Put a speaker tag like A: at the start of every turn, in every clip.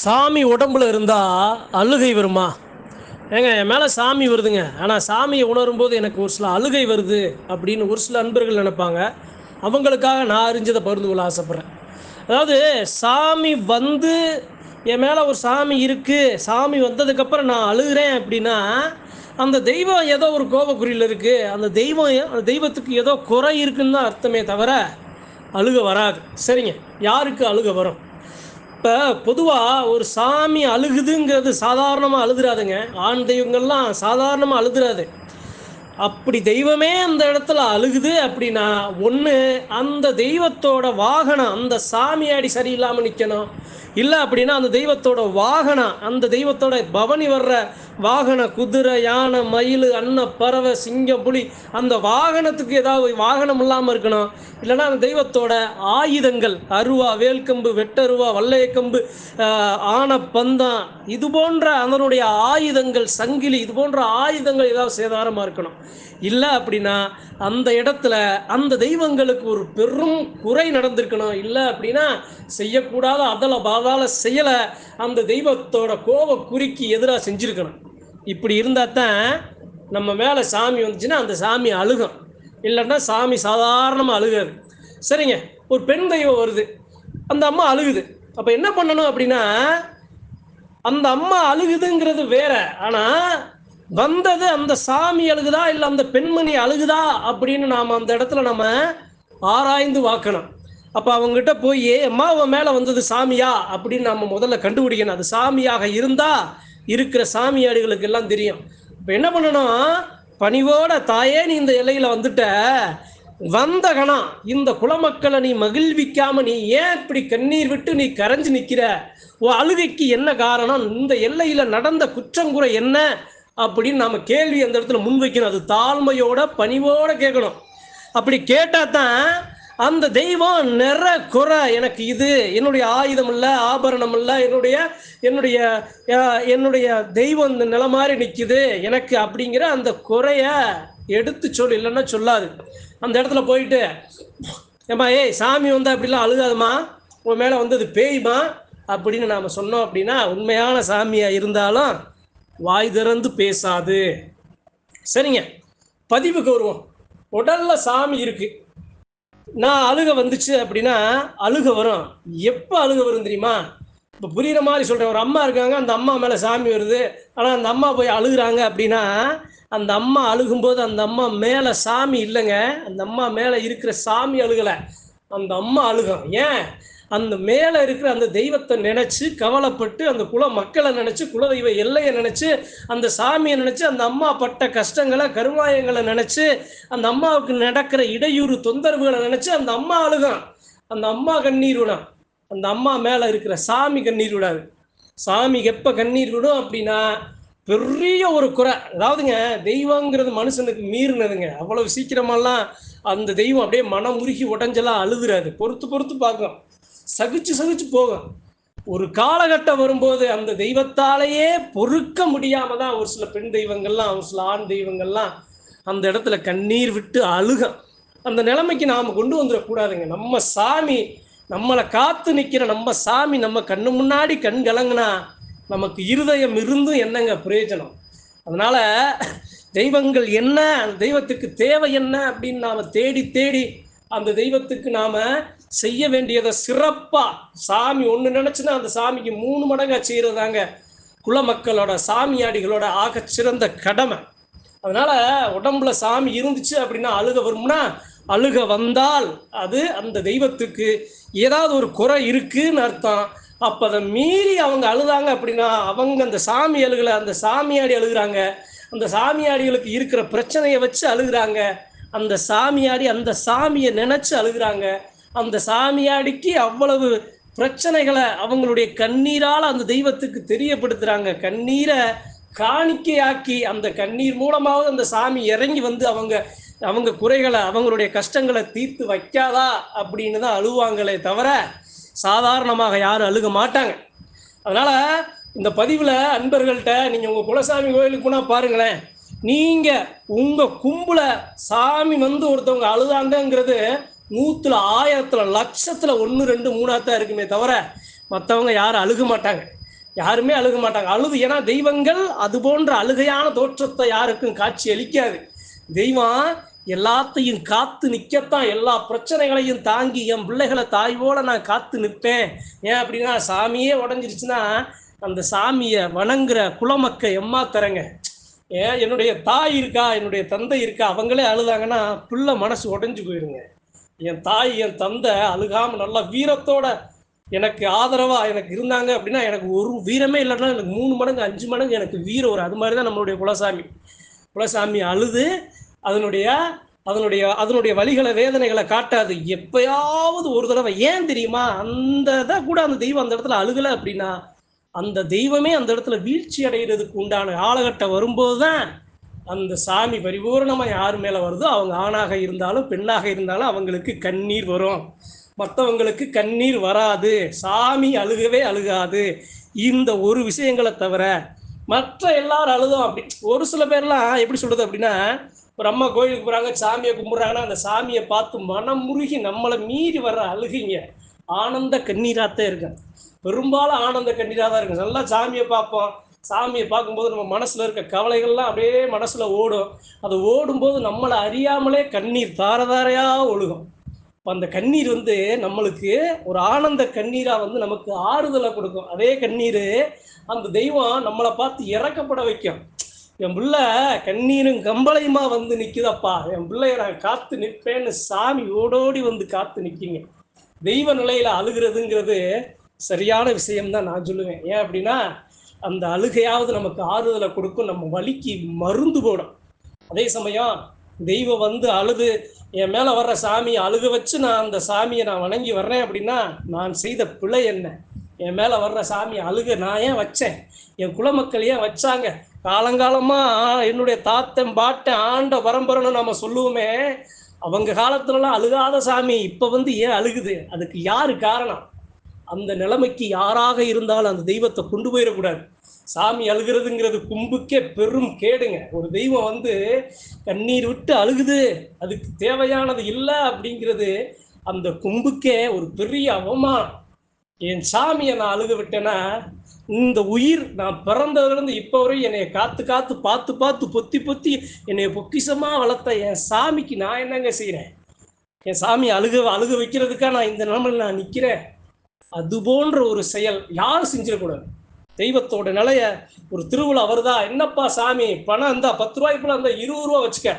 A: சாமி உடம்புல இருந்தால் அழுகை வருமா? ஏங்க என் மேலே சாமி வருதுங்க. ஆனால் சாமியை உணரும்போது எனக்கு ஒரு சில அழுகை வருது அப்படின்னு ஒரு சில அன்பர்கள் நினைப்பாங்க. அவங்களுக்காக நான் அறிஞ்சதை பகிர்ந்து கொள்ள ஆசைப்பட்றேன். அதாவது சாமி வந்து என் மேலே ஒரு சாமி இருக்குது சாமி வந்ததுக்கப்புறம் நான் அழுகிறேன் அப்படின்னா அந்த தெய்வம் ஏதோ ஒரு கோபக்குறியில் இருக்குது அந்த தெய்வம் அந்த தெய்வத்துக்கு ஏதோ குறை இருக்குன்னு தான் அர்த்தமே தவிர அழுக வராது. சரிங்க யாருக்கு அழுக வரும்? இப்போ பொதுவாக ஒரு சாமி அழுகுதுங்கிறது சாதாரணமாக அழுதுறாதுங்க. ஆண் தெய்வங்கள்லாம் சாதாரணமாக அழுதுறாது. அப்படி தெய்வமே அந்த இடத்துல அழுகுது அப்படின்னா ஒன்று அந்த தெய்வத்தோட வாகனம் அந்த சாமியாடி சரியில்லாமல் நிற்கணும் இல்லை அப்படின்னா அந்த தெய்வத்தோட வாகனம் அந்த தெய்வத்தோட பவனி வர்ற வாகன குதிரை யானை மயில் அன்ன பறவை சிங்கம் புலி அந்த வாகனத்துக்கு ஏதாவது வாகனம் இல்லாமல் இருக்கணும். இல்லைன்னா அந்த தெய்வத்தோட ஆயுதங்கள் அருவா வேல்கம்பு வெட்டருவா வல்லையக்கம்பு ஆஹ், ஆன பந்தம் இது போன்ற அதனுடைய ஆயுதங்கள் சங்கிலி இது போன்ற ஆயுதங்கள் ஏதாவது சேதாரமாக இருக்கணும். இல்லை அப்படின்னா அந்த இடத்துல அந்த தெய்வங்களுக்கு ஒரு பெரும் குறை நடந்திருக்கணும். இல்லை அப்படின்னா செய்யக்கூடாத அதல பாதாள செயலை அந்த தெய்வத்தோட கோப குறிக்கு எதிராக செஞ்சுருக்கணும். இப்படி இருந்தால் தான் நம்ம மேலே சாமி வந்துச்சுன்னா அந்த சாமி அழுகும். இல்லைன்னா சாமி சாதாரணமாக அழுகாது. சரிங்க. ஒரு பெண் தெய்வம் வருது. அந்த அம்மா அழுகுது. அப்போ என்ன பண்ணணும் அப்படின்னா அந்த அம்மா அழுகுதுங்கிறது வேற. ஆனா வந்தது அந்த சாமி அழுகுதா இல்லை அந்த பெண்மணி அழுகுதா அப்படின்னு நாம் அந்த இடத்துல நம்ம ஆராய்ந்து வாக்கணும் அப்போ அவங்ககிட்ட போய் அம்மா அவன் மேலே வந்தது சாமியா? அப்படின்னு நம்ம முதல்ல கண்டுபிடிக்கணும். அது சாமியாக இருந்தால் இருக்கிற சாமியாடுகளுக்கு எல்லாம் தெரியும். இப்போ என்ன பண்ணணும்? பணிவோட தாயே நீ இந்த இலையில் வந்துட்ட. வந்த கணம் இந்த குலமக்களை நீ மகிழ்விக்காம நீ ஏன் இப்படி கண்ணீர் விட்டு நீ கரைஞ்சு நிற்கிற உன் அழுகைக்கு என்ன காரணம்? இந்த எல்லையில் நடந்த குற்றங்குறை என்ன? அப்படின்னு நம்ம கேள்வி அந்த இடத்துல முன்வைக்கணும். அது தாழ்மையோட பணிவோட கேட்கணும். அப்படி கேட்டால் தான் அந்த தெய்வம் நிற குறை. எனக்கு இது என்னுடைய ஆயுதம் இல்லை ஆபரணம் இல்லை என்னுடைய என்னுடைய என்னுடைய தெய்வம் இந்த நில மாதிரி நிற்குது எனக்கு அப்படிங்கிற அந்த குறைய எடுத்து சொல் இல்லைன்னா சொல்லாது. அந்த இடத்துல போயிட்டு ஏம்மா ஏய் சாமி வந்தால் அப்படிலாம் அழுகாதுமா உன் மேலே வந்தது பேய்மா அப்படின்னு நாம் சொன்னோம் அப்படின்னா உண்மையான சாமியாக இருந்தாலும் வாய் திறந்து பேசாது. சரிங்க. பதிவுக்கு வருவோம். உடல்ல சாமி இருக்குது நான் அழுக வந்துச்சு அப்படின்னா அழுக வரும். எப்போ அழுக வரும் தெரியுமா? இப்போ புரிகிற மாதிரி சொல்கிறேன் ஒரு அம்மா இருக்காங்க அந்த அம்மா மேலே சாமி வருது. ஆனால் அந்த அம்மா போய் அழுகுறாங்க அப்படின்னா அந்த அம்மா அழுகும்போது அந்த அம்மா மேலே சாமி இல்லைங்க. அந்த அம்மா மேலே இருக்கிற சாமி அழுகலை. அந்த அம்மா அழுகும். ஏன்? அந்த மேலே இருக்கிற அந்த தெய்வத்தை நினச்சி கவலைப்பட்டு அந்த குல மக்களை நினச்சி குலதெய்வ எல்லையை நினச்சி அந்த சாமியை நினச்சி அந்த அம்மா பட்ட கஷ்டங்களை கருமாயங்களை நினச்சி அந்த அம்மாவுக்கு நடக்கிற இடையூறு தொந்தரவுகளை நினச்சி அந்த அம்மா அழுகும் அந்த அம்மா கண்ணீர் விடும். அந்த அம்மா மேலே இருக்கிற சாமி கண்ணீர் விடாது. சாமி எப்போ கண்ணீர் விடும் அப்படின்னா பெரிய ஒரு குறை. அதாவதுங்க தெய்வங்கிறது மனுஷனுக்கு மீறினதுங்க. அவ்வளவு சீக்கிரமெல்லாம் அந்த தெய்வம் அப்படியே மனம் உருகி உடஞ்செல்லாம் அழுதுறாது. பொறுத்து பொறுத்து பார்க்கும் சகிச்சு சகிச்சு போகும் ஒரு காலகட்டம் வரும்போது அந்த தெய்வத்தாலேயே பொறுக்க முடியாம தான் ஒரு சில பெண் தெய்வங்கள்லாம் ஒரு சில ஆண் தெய்வங்கள்லாம் அந்த இடத்துல கண்ணீர் விட்டு அழுகும் அந்த நிலைமைக்கு நாம் கொண்டு வந்துடக்கூடாதுங்க நம்ம சாமி நம்மளை காத்து நிற்கிற நம்ம சாமி நம்ம கண்ணு முன்னாடி கண் கலங்கினா நமக்கு இருதயம் இருந்தும் என்னங்க பிரயோஜனம்? அதனால தெய்வங்கள் என்ன அந்த தெய்வத்துக்கு தேவை என்ன அப்படின்னு நாம் தேடி தேடி அந்த தெய்வத்துக்கு நாம் செய்ய வேண்டியதை சிறப்பா சாமி ஒன்று நினைச்சுன்னா அந்த சாமிக்கு மூணு மடங்கா செய்யறதாங்க குலமக்களோட சாமியாடிகளோட ஆக சிறந்த கடமை. அதனால உடம்புல சாமி இருந்துச்சு அப்படின்னா அழுக வரும்னா அழுக வந்தால் அது அந்த தெய்வத்துக்கு ஏதாவது ஒரு குறை இருக்குன்னு அர்த்தம். அப்போ அதை மீறி அவங்க அழுதாங்க அப்படின்னா அவங்க அந்த சாமி அழுகலை அந்த சாமியாடி அழுகுறாங்க. அந்த சாமியாடிகளுக்கு இருக்கிற பிரச்சனையை வச்சு அழுகுறாங்க. அந்த சாமியாடி அந்த சாமியை நினச்சி அழுகிறாங்க. அந்த சாமியாடிக்கு அவ்வளவு பிரச்சனைகளை அவங்களுடைய கண்ணீரால் அந்த தெய்வத்துக்கு தெரியப்படுத்துகிறாங்க கண்ணீரை காணிக்கையாக்கி அந்த கண்ணீர் மூலமாவது அந்த சாமி இறங்கி வந்து அவங்க அவங்க குறைகளை அவங்களுடைய கஷ்டங்களை தீர்த்து வைக்காதா அப்படின்னு தான் அழுவாங்களே தவிர சாதாரணமாக யாரும் அழுக மாட்டாங்க. அதனால் இந்த பதிவில் அன்பர்கள்ட்ட நீங்கள் உங்கள் குலசாமி கோயிலுக்கு போனால் பாருங்களேன். நீங்கள் உங்கள் கும்பல சாமி வந்து ஒருத்தவங்க அழுதாங்கங்கிறது நூற்றுல ஆயிரத்தில் லட்சத்தில் ஒன்று ரெண்டு மூணாக தான் இருக்குமே தவிர மற்றவங்க யாரும் அழுக மாட்டாங்க. யாருமே அழுக மாட்டாங்க. அழுது ஏன்னா தெய்வங்கள் அது போன்ற அழுகையான தோற்றத்தை யாருக்கும் காட்சி அளிக்காது. தெய்வம் எல்லாத்தையும் காத்து நிற்கத்தான் எல்லா பிரச்சனைகளையும் தாங்கி என் பிள்ளைகளை தாய் நான் காத்து நிற்பேன். ஏன் அப்படின்னா சாமியே உடஞ்சிருச்சுன்னா அந்த சாமியை வணங்குற குலமக்க எம்மா தரங்க. ஏன்? என்னுடைய தாய் இருக்கா? என்னுடைய தந்தை இருக்கா? அவங்களே அழுதாங்கன்னா புள்ள மனசு உடஞ்சு போயிருங்க. என் தாய் என் தந்தை அழுகாம நல்லா வீரத்தோட எனக்கு ஆதரவா எனக்கு இருந்தாங்க அப்படின்னா எனக்கு ஒரு வீரமே இல்லைன்னா எனக்கு மூணு மடங்கு அஞ்சு மடங்கு எனக்கு வீரம் வரும். அது மாதிரி தான் நம்மளுடைய குலசாமி. குலசாமி அழுது அதனுடைய அதனுடைய அதனுடைய வழிகளை வேதனைகளை காட்டாது. எப்பயாவது ஒரு தடவை ஏன் தெரியுமா? அந்த இதை கூட அந்த தெய்வம் அந்த இடத்துல அழுகலை அப்படின்னா அந்த தெய்வமே அந்த இடத்துல வீழ்ச்சி அடைகிறதுக்கு உண்டான காலகட்டம் வரும்போது தான் அந்த சாமி பரிபூரணமாக யார் மேலே வருதோ அவங்க ஆணாக இருந்தாலும் பெண்ணாக இருந்தாலும் அவங்களுக்கு கண்ணீர் வரும். மற்றவங்களுக்கு கண்ணீர் வராது. சாமி அழுகவே அழுகாது. இந்த ஒரு விஷயங்களை தவிர மற்ற எல்லாரும் அழுதும் அப்படி. ஒரு சில பேர்லாம் எப்படி சொல்றது அப்படின்னா ஒரு அம்மா கோயிலுக்கு போறாங்க சாமியை கும்பிட்றாங்கன்னா அந்த சாமியை பார்த்து மனம் முருகி நம்மளை மீறி வர்ற அழுகிங்க. ஆனந்த கண்ணீராகத்தான் இருக்கும் பெரும்பாலும் ஆனந்த கண்ணீராக தான் இருக்கும் நல்லா சாமியை பார்ப்போம். சாமியை பார்க்கும்போது நம்ம மனசில் இருக்க கவலைகள்லாம் அப்படியே மனசில் ஓடும். அது ஓடும்போது நம்மளை அறியாமலே கண்ணீர் தாரதாரையாக ஒழுகும். இப்போ அந்த கண்ணீர் வந்து நம்மளுக்கு ஒரு ஆனந்த கண்ணீராக வந்து நமக்கு ஆறுதலை கொடுக்கும். அதே கண்ணீர் அந்த தெய்வம் நம்மளை பார்த்து இறக்கப்பட வைக்கும். என் பிள்ளை கண்ணீரும் கம்பளையுமா வந்து நிற்குதப்பா என் பிள்ளைய நான் காத்து நிற்பேன்னு சாமி ஓடோடி வந்து காத்து நிற்கிங்க தெய்வ நிலையில் அழுகிறதுங்கிறது சரியான விஷயம்தான் நான் சொல்லுவேன். ஏன் அப்படின்னா அந்த அழுகையாவது நமக்கு ஆறுதலை கொடுக்கும். நம்ம வலிக்கு மருந்து போடும். அதே சமயம் தெய்வம் வந்து அழுது என் மேலே வர்ற சாமியை அழுக வச்சு நான் அந்த சாமியை நான் வணங்கி வர்றேன் அப்படின்னா நான் செய்த பிழை என்ன? என் மேலே வர்ற சாமி அழுக நான் ஏன் வச்சேன்? என் குலமக்கள் ஏன் வச்சாங்க? காலங்காலமாக என்னுடைய தாத்தன் பாட்டன் ஆண்ட பரம்பரைன்னு நம்ம சொல்லுவோமே அவங்க காலத்துலலாம் அழுகாத சாமி இப்போ வந்து ஏன் அழுகுது? அதுக்கு யார் காரணம்? அந்த நிலைமைக்கு யாராக இருந்தாலும் அந்த தெய்வத்தை கொண்டு போயிடக்கூடாது. சாமி அழுகிறதுங்கிறது கும்புக்கே பெரும் கேடுங்க. ஒரு தெய்வம் வந்து கண்ணீர் விட்டு அழுகுது அதுக்கு தேவையானது இல்லை அப்படிங்கிறது அந்த கும்புக்கே ஒரு பெரிய அவமானம். என் சாமியை நான் அழுக விட்டேன்னா இந்த உயிர் நான் பிறந்ததுலேருந்து இப்போ வரையும் என்னை காத்து காத்து பார்த்து பார்த்து பொத்தி பொத்தி என்னை பொக்கிஷமாக வளர்த்த என் சாமிக்கு நான் என்னங்க செய்கிறேன் என் சாமி அழுக அழுக வைக்கிறதுக்காக நான் இந்த நிலமையில் நான் நிற்கிறேன் அது போன்ற ஒரு செயல் யாரும் செஞ்சிடக்கூடாது. தெய்வத்தோட நிலைய ஒரு திருவிழா வருதா என்னப்பா சாமி பணம் இருந்தா பத்து ரூபாய்க்குள்ள இருந்தா இருபது ரூபா வச்சுக்க.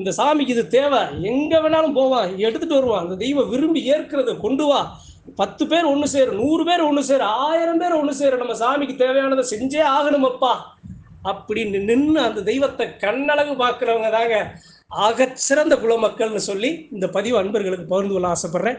A: இந்த சாமிக்கு இது தேவை எங்க வேணாலும் போவான் எடுத்துட்டு வருவான். அந்த தெய்வம் விரும்பி ஏற்கிறத கொண்டு வா. பத்து பேர் ஒன்று சேரும் நூறு பேர் ஒன்று சேரும் ஆயிரம் பேர் ஒன்று சேரும் நம்ம சாமிக்கு தேவையானதை செஞ்சே ஆகணுமப்பா. அப்படின்னு நின்று அந்த தெய்வத்தை கண்ணழகு பார்க்குறவங்க தாங்க ஆகச்சிறந்த குலமக்கள்னு சொல்லி இந்த பதிவு அன்பர்களுக்கு பகிர்ந்து கொள்ள ஆசைப்படுறேன்.